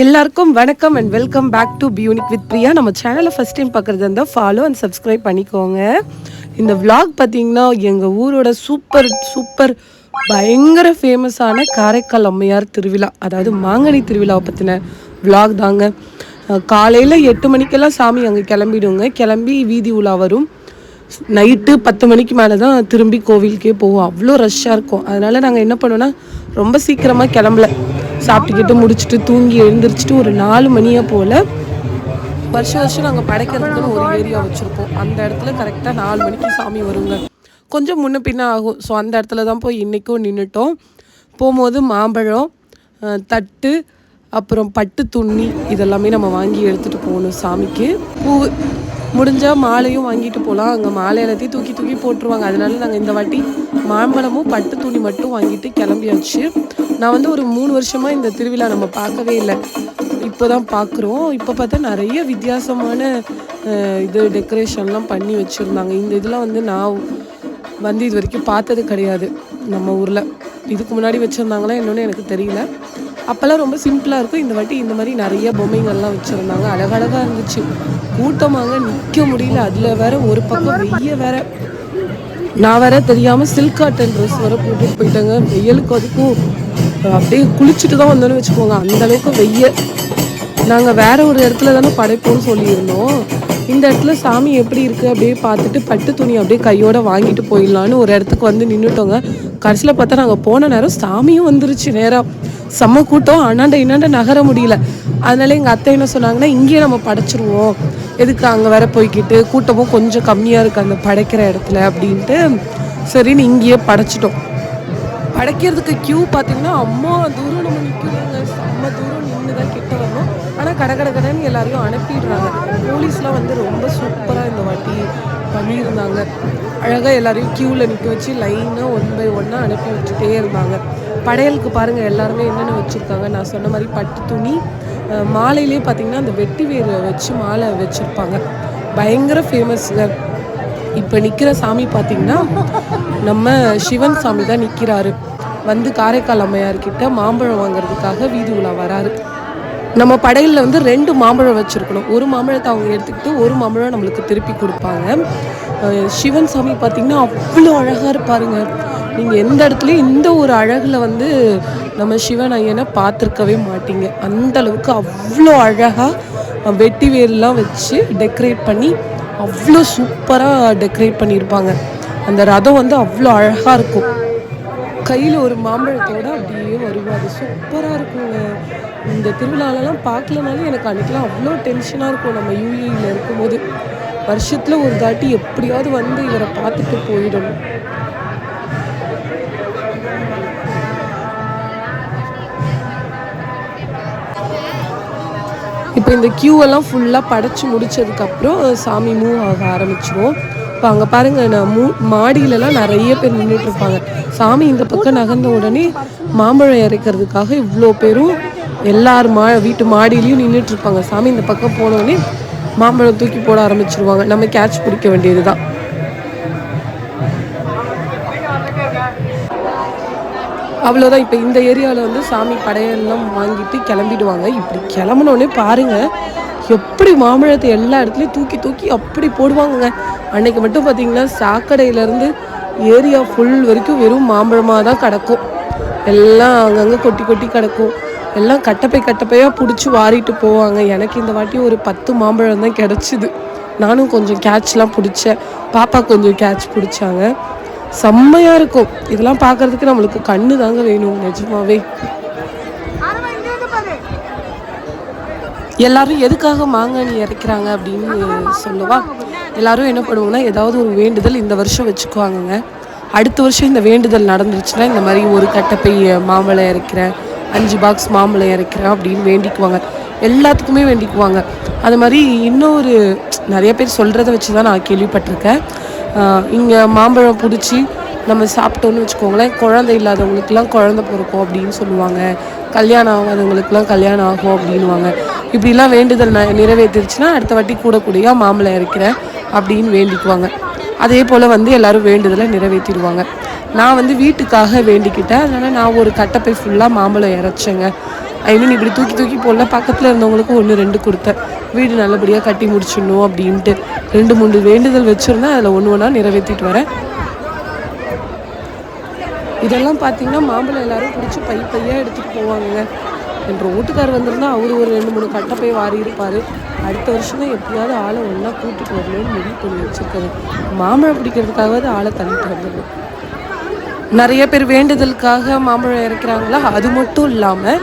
எல்லாருக்கும் வணக்கம் and welcome back to பியூனிக் வித் பிரியா நம்ம சேனலை ஃபஸ்ட் டைம் பார்க்குறது இருந்தால் ஃபாலோ அண்ட் சப்ஸ்கிரைப் பண்ணிக்கோங்க. இந்த vlog பார்த்தீங்கன்னா எங்கள் ஊரோட சூப்பர் சூப்பர் பயங்கர ஃபேமஸான காரைக்கால் அம்மையார் திருவிழா அதாவது மாங்கனி திருவிழாவை பற்றின vlog தாங்க. காலையில் எட்டு மணிக்கெல்லாம் சாமி அங்கே கிளம்பிடுங்க. கிளம்பி வீதி உலா வரும். நைட்டு பத்து மணிக்கு மேலே தான் திரும்பி கோவிலுக்கே போவோம். அவ்வளோ ரஷ்ஷாக இருக்கும். அதனால் நாங்கள் என்ன பண்ணுவோன்னா ரொம்ப சீக்கிரமாக கிளம்பல. சாப்பிட்டுக்கிட்டு முடிச்சுட்டு தூங்கி எழுந்திரிச்சிட்டு ஒரு நாலு மணியை போல் வருஷம் வருஷம் நாங்கள் படைக்கிறதுக்குன்னு ஒரு ஏரியா வச்சுருப்போம். அந்த இடத்துல கரெக்டாக நாலு மணிக்கு சாமி வருங்க. கொஞ்சம் முன்ன பின்ன ஆகும். ஸோ அந்த இடத்துல தான் போய் இன்றைக்கும் நின்றுட்டோம் போகும்போது மாம்பழம் தட்டு அப்புறம் பட்டு துணி இதெல்லாமே நம்ம வாங்கி எடுத்துகிட்டு போகணும் சாமிக்கு. பூ முடிஞ்சால் மாலையும் வாங்கிட்டு போகலாம் அங்கே மாலை எல்லாத்தையும் தூக்கி தூக்கி போட்டுருவாங்க. அதனால நாங்கள் இந்த வாட்டி மாம்பழமும் பட்டு துணி மட்டும் வாங்கிட்டு கிளம்பியாச்சு. நான் வந்து ஒரு மூணு வருஷமாக இந்த திருவிழா நம்ம பார்க்கவே இல்லை. இப்போ தான் பார்க்குறோம். இப்போ பார்த்தா நிறைய வித்தியாசமான இது டெக்கரேஷன்லாம் பண்ணி வச்சுருந்தாங்க. இந்த இதெல்லாம் வந்து நான் வந்து இது வரைக்கும் பார்த்தது கிடையாது. நம்ம ஊரில். இதுக்கு முன்னாடி வச்சுருந்தாங்களா என்னன்னு எனக்கு தெரியல. அப்போல்லாம் ரொம்ப சிம்பிளாக இருக்கும். இந்த வாட்டி இந்த மாதிரி நிறைய பொம்மைங்கள்லாம் வச்சுருந்தாங்க. அழகழகாக இருந்துச்சு. கூட்டமாக நிற்க முடியல. அதில் வேற ஒரு பக்கம் வெய்ய வேற நான் வேற தெரியாமல் சில்க் காட்டன் ட்ரெஸ் வேற போட்டுட்டு போயிட்டேங்க. வெயிலுக்கு அதுக்கும் அப்படியே குளிச்சுட்டு தான் வந்தோன்னு வச்சுக்கோங்க. அந்த அளவுக்கு வெய்ய. நாங்கள் வேற ஒரு இடத்துல தானே படைப்போம்னு சொல்லியிருந்தோம். இந்த இடத்துல சாமி எப்படி இருக்குது அப்படியே பார்த்துட்டு பட்டு துணி அப்படியே கையோட வாங்கிட்டு போயிடலான்னு ஒரு இடத்துக்கு வந்து நின்றுட்டோங்க கடைசியில் பார்த்தா நாங்கள் போன நேரம் சாமியும் வந்துருச்சு நேரம் செம்ம கூட்டம். அண்ணாண்ட இன்னாண்ட நகர முடியல. அதனால எங்கள் அத்தை என்ன சொன்னாங்கன்னா இங்கேயே நம்ம படைச்சிருவோம். எதுக்கு அங்கே வேற போய்க்கிட்டு கூட்டமும் கொஞ்சம் கம்மியாக இருக்குது அந்த படைக்கிற இடத்துல அப்படின்ட்டு சரின்னு இங்கேயே படைச்சிட்டோம். படைக்கிறதுக்கு க்யூ பார்த்தீங்கன்னா அம்மா தூரம் நம்ம நிற்கிறோங்க செம்ம தூரம் நின்று தான் கிட்ட வரணும் ஆனால் கடை கடை கடைன்னு எல்லாரையும் அனுப்பிடுறாங்க. போலீஸ்லாம் வந்து ரொம்ப சூப்பராக இந்த வாட்டி பண்ணியிருந்தாங்க. அழகாக எல்லாரையும் க்யூவில் நிற்க வச்சு லைனாக ஒன் பை ஒன்னாக அனுப்பி வச்சுட்டே இருந்தாங்க. படையலுக்கு பாருங்கள் எல்லாருமே என்னென்ன வச்சுருக்காங்க? நான் சொன்ன மாதிரி பட்டு துணி மாலையிலே பார்த்தீங்கன்னா அந்த வெட்டி வேரை வச்சு மாலை வச்சுருப்பாங்க. பயங்கர ஃபேமஸ்ங்க இப்போ நிற்கிற சாமி பார்த்தீங்கன்னா நம்ம சிவன் சாமி தான் நிற்கிறாரு வந்து காரைக்கால் அம்மையார்கிட்ட மாம்பழம் வாங்குறதுக்காக வீதி உலா வராரு. நம்ம படையில் வந்து ரெண்டு மாம்பழம் வச்சுருக்கணும். ஒரு மாம்பழத்தை அவங்க எடுத்துக்கிட்டு ஒரு மாம்பழம் நம்மளுக்கு திருப்பி கொடுப்பாங்க. சிவன் சாமி பார்த்தீங்கன்னா அவ்வளோ அழகாக இருப்பாருங்க. நீங்கள் எந்த இடத்துலையும் இந்த ஒரு அழகில் வந்து நம்ம சிவன் ஐயனை பார்த்துருக்கவே மாட்டீங்க. அந்த அளவுக்கு அவ்வளோ அழகாக வெட்டி வேர்லாம் வச்சு டெக்கரேட் பண்ணி அவ்வளோ சூப்பராக டெக்கரேட் பண்ணியிருப்பாங்க அந்த ரதம் வந்து அவ்வளோ அழகாக இருக்கும். கையில் ஒரு மாம்பழத்தோட அப்படியே வருவார். சூப்பராக இருக்குங்க. இந்த திருவிழாலெலாம் பார்க்கலனாலும் எனக்கு அன்றைக்கெலாம் அவ்வளோ டென்ஷனாக இருக்கும். நம்ம யூஏயில் இருக்கும்போது. வருஷத்தில் ஒரு தாட்டி எப்படியாவது வந்து இவரை பார்த்துட்டு போயிடணும். இப்போ இந்த queue எல்லாம் ஃபுல்லாக படைச்சி முடிச்சதுக்கப்புறம் சாமி மூவ் ஆக ஆரம்பிச்சிரும். இப்போ அங்கே பாருங்க நான் மூ மாடியிலலாம் நிறைய பேர் நின்றுட்டு இருப்பாங்க சாமி இந்த பக்கம் நகர்ந்த உடனே மாம்பழம் இறைக்கிறதுக்காக இவ்வளோ பேரும் எல்லார் மா வீட்டு மாடியிலையும் நின்றுட்டு இருப்பாங்க சாமி இந்த பக்கம் போனோடனே மாம்பழம் தூக்கி போட ஆரம்பிச்சிருவாங்க. நம்ம கேட்ச் பிடிக்க வேண்டியது தான் அவ்வளோதான் இப்போ இந்த ஏரியாவில் வந்து சாமி படையெல்லாம் வாங்கிட்டு கிளம்பிடுவாங்க. இப்படி கிளம்புனோடனே பாருங்கள் எப்படி மாம்பழத்தை எல்லா இடத்துலையும் தூக்கி தூக்கி அப்படி போடுவாங்கங்க. அன்னைக்கு மட்டும் பார்த்தீங்கன்னா சாக்கடையிலேருந்து ஏரியா ஃபுல் வரைக்கும் வெறும் மாம்பழமாக தான் கிடக்கும். எல்லாம் அங்கங்கே கொட்டி கொட்டி கிடக்கும். எல்லாம் கட்டப்பை கட்டப்பையாக பிடிச்சி வாரிட்டு போவாங்க. எனக்கு இந்த வாட்டி ஒரு பத்து மாம்பழம் தான் கிடச்சிது. நானும் கொஞ்சம் கேட்ச்லாம் பிடிச்சேன். பாப்பா கொஞ்சம் கேட்ச் பிடிச்சாங்க. செம்மையாக இருக்கும். இதெல்லாம் பார்க்கறதுக்கு நம்மளுக்கு கண்ணு தாங்க வேணும் நிஜமாவே. எல்லாரும் எதுக்காக மாங்கனி இறைக்கிறாங்க அப்படின்னு சொல்லவா? எல்லாரும் என்ன பண்ணுவோம்னா ஏதாவது ஒரு வேண்டுதல் இந்த வருஷம் வச்சுக்குவாங்கங்க. அடுத்த வருஷம் இந்த வேண்டுதல் நடந்துருச்சுன்னா இந்த மாதிரி ஒரு கட்டப்பை மாம்பழம் இறைக்கிறேன் அஞ்சு பாக்ஸ் மாம்பழம் இறைக்கிறேன் அப்படின்னு வேண்டிக்குவாங்க. எல்லாத்துக்குமே வேண்டிக்குவாங்க. அது மாதிரி இன்னொரு நிறைய பேர் சொல்கிறத வச்சு தான் நான் கேள்விப்பட்டிருக்கேன். இங்கே மாம்பழம் பிடிச்சி நம்ம சாப்பிட்டோன்னு வச்சுக்கோங்களேன். குழந்தை இல்லாதவங்களுக்குலாம் குழந்த பிறக்கும் அப்படின்னு சொல்லுவாங்க. கல்யாணம் ஆகாதவங்களுக்குலாம் கல்யாணம் ஆகும் அப்படின்வாங்க இப்படிலாம் வேண்டுதல் ந நிறைவேற்றிருச்சுன்னா அடுத்த வாட்டி கூடக்கூடிய மாம்பழம் இறைக்கிறேன் அப்படின்னு வேண்டிக்குவாங்க. அதே போல் வந்து எல்லோரும் வேண்டுதலை நிறைவேற்றிடுவாங்க. நான் வந்து வீட்டுக்காக வேண்டிக்கிட்டேன். அதனால் நான் ஒரு கட்டப்பை ஃபுல்லாக மாம்பழம் இறைச்சேங்க ஐ மீன் இப்படி தூக்கி தூக்கி போடல. பக்கத்தில் இருந்தவங்களுக்கு ஒன்று ரெண்டு கொடுத்தேன். வீடு நல்லபடியாக கட்டி முடிச்சிடணும் அப்படின்ட்டு ரெண்டு மூணு வேண்டுதல் வச்சுருந்தேன் அதில் ஒன்று ஒன்றா நிறைவேற்றிட்டு வரேன். இதெல்லாம் பார்த்தீங்கன்னா மாம்பழம் எல்லாரும் பிடிச்சி பை பையாக எடுத்துகிட்டு போவாங்க என் வீட்டுக்கார் வந்திருந்தா அவர் ஒரு ரெண்டு மூணு கட்டப்பை வாரி இருப்பார். அடுத்த வருஷம் தான் எப்படியாவது ஆளை ஒன்றா கூட்டிட்டு வரணும்னு முடிவு பண்ணி வச்சுருக்காரு மாம்பழம் பிடிக்கிறதுக்காகவாது ஆளை தள்ளிட்டு வந்தது நிறைய பேர் வேண்டுதலுக்காக மாம்பழம் இறக்குறாங்களா? அது மட்டும் இல்லாமல்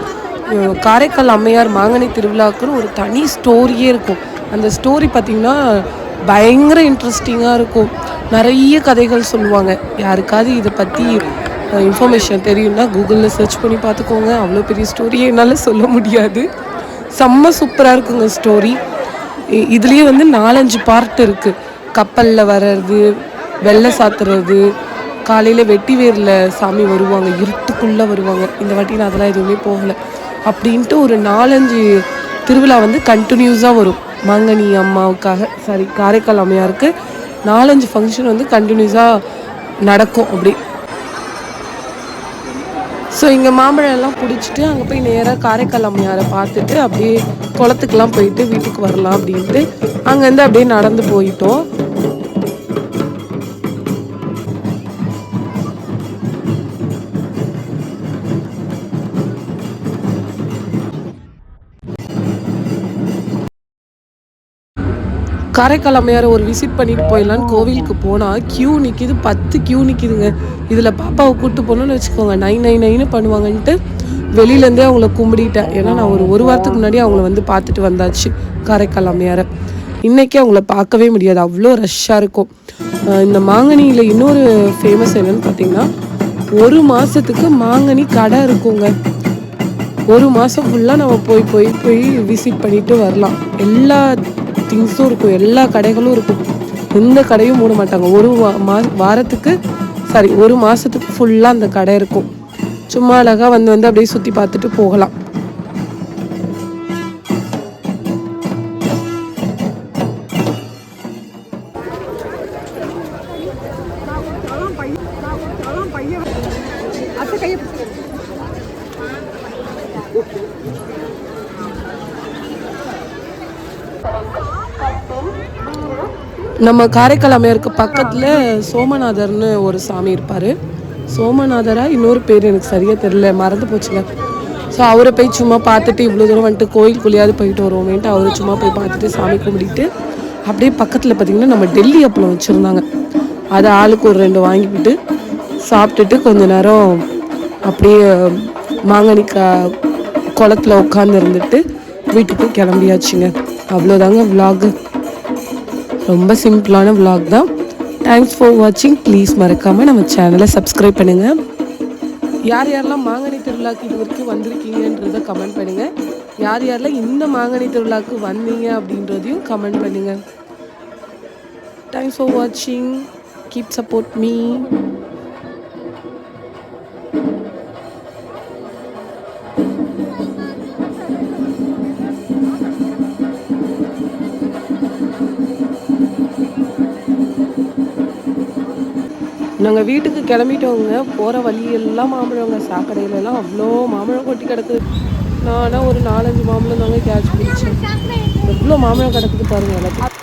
காரைக்கால் அம்மையார் மாங்கனி திருவிழாக்குன்னு ஒரு தனி ஸ்டோரியே இருக்கும். அந்த ஸ்டோரி பார்த்திங்கன்னா பயங்கர இன்ட்ரெஸ்டிங்காக இருக்கும். நிறைய கதைகள் சொல்லுவாங்க. யாருக்காவது இதை பற்றி இன்ஃபர்மேஷன் தெரியும்னா கூகுளில் சர்ச் பண்ணி பார்த்துக்கோங்க. அவ்வளோ பெரிய ஸ்டோரியே என்னால் சொல்ல முடியாது. செம்ம சூப்பராக இருக்குங்க ஸ்டோரி இதுலேயே வந்து நாலஞ்சு பார்ட் இருக்குது கப்பலில் வர்றது வெள்ளை சாத்துறது காலையில் வெட்டி வேரில் சாமி வருவாங்க இருட்டுக்குள்ளே வருவாங்க. இந்த வாட்டி நான் அதெல்லாம் எதுவுமே போகலை. அப்படின்ட்டு ஒரு நாலஞ்சு திருவிழா வந்து கண்டினியூஸாக வரும். மாங்கனி அம்மாவுக்காக சாரி காரைக்கால் அம்மையாருக்கு நாலஞ்சு ஃபங்க்ஷன் வந்து கண்டினியூஸாக நடக்கும் அப்படி. ஸோ இங்கே மாம்பழம் எல்லாம் பிடிச்சிட்டு அங்கே போய் நேராக காரைக்கால் அம்மையாரை பார்த்துட்டு அப்படியே குளத்துக்கெலாம் போயிட்டு வீட்டுக்கு வரலாம் அப்படின்ட்டு அங்கேருந்து அப்படியே நடந்து போயிட்டோம். காரைக்கால் அம்மையாரை ஒரு விசிட் பண்ணிட்டு போயிடலான்னு கோவிலுக்கு போனால் க்யூ நிற்கிது பத்து க்யூ நிற்கிதுங்க இதில் பாப்பாவை கூப்பிட்டு போகணுன்னு வச்சுக்கோங்க. நைன் நைன் நைனு பண்ணுவாங்கன்ட்டு வெளியிலேருந்தே அவங்கள கும்பிடிட்டேன். ஏன்னா நான் ஒரு ஒரு வாரத்துக்கு முன்னாடி அவங்கள வந்து பார்த்துட்டு வந்தாச்சு காரைக்கால் அம்மையாரை. இன்றைக்கி அவங்கள பார்க்கவே முடியாது. அவ்வளோ ரஷ்ஷாக இருக்கும். இந்த மாங்கனியில் இன்னொரு ஃபேமஸ் என்னன்னு பார்த்தீங்கன்னா ஒரு மாதத்துக்கு மாங்கனி கடை இருக்குங்க. ஒரு மாதம் ஃபுல்லாக நம்ம போய் போய் போய் விசிட் பண்ணிட்டு வரலாம். எல்லா திங்ஸும் இருக்கும். எல்லா கடைகளும் இருக்கும். எந்த கடையும் மூட மாட்டாங்க. ஒரு வா- மா வாரத்துக்கு சாரி ஒரு மாதத்துக்கு ஃபுல்லாக அந்த கடை இருக்கும். சும்மா அழகாக வந்து வந்து அப்படியே சுற்றி பார்த்துட்டு போகலாம். நம்ம காரைக்கால் அம்மையாருக்கு பக்கத்தில் சோமநாதர்னு ஒரு சாமி இருப்பார். சோமநாதரா இன்னொரு பேர் எனக்கு சரியாக தெரில மறந்து போச்சுங்க. ஸோ அவரை போய் சும்மா பார்த்துட்டு இவ்வளோ தூரம் வந்துட்டு கோயிலுக்குள்ளேயாவது போயிட்டு வருவோமேன்ட்டு அவரை சும்மா போய் பார்த்துட்டு சாமி கும்பிட்டு அப்படியே பக்கத்தில் பார்த்திங்கன்னா நம்ம டெல்லி அப்பளம் வச்சுருந்தாங்க. அதை ஆளுக்கு ஒரு ரெண்டு வாங்கிக்கிட்டு சாப்பிட்டுட்டு கொஞ்ச நேரம் அப்படியே மாங்கனிக்காய் குளத்தில் குளத்துல உட்காந்து இருந்துட்டு வீட்டுக்கு கிளம்பியாச்சுங்க. அவ்வளோதாங்க விலாகு ரொம்ப சிம்பிளான விலாக் தான். தேங்க்ஸ் ஃபார் வாட்சிங் ப்ளீஸ் மறக்காமல் நம்ம சேனலை சப்ஸ்கிரைப் பண்ணுங்கள் யார் யாரெல்லாம் மாங்கனி திருவிழாக்கு இது வரைக்கும் வந்திருக்கீங்கன்றத கமெண்ட் பண்ணுங்கள் யார் யாரெல்லாம் இந்த மாங்கனி திருவிழாக்கு வந்தீங்க அப்படின்றதையும் கமெண்ட் பண்ணுங்கள் தேங்க்ஸ் ஃபார் வாட்சிங் கீப் சப்போர்ட் மீ நாங்கள் வீட்டுக்கு கிளம்பிட்டோங்க. போகிற வழியெல்லாம் மாம்பழங்க. சாக்கடையிலலாம் அவ்வளோ மாம்பழம் கொட்டி கிடக்குது. நானா ஒரு நாலஞ்சு மாம்பழம் தாங்க கேட்ச் பிடிச்சேன். எவ்வளோ மாம்பழம் கிடக்குது பாருங்கள் எல்லாத்தையும்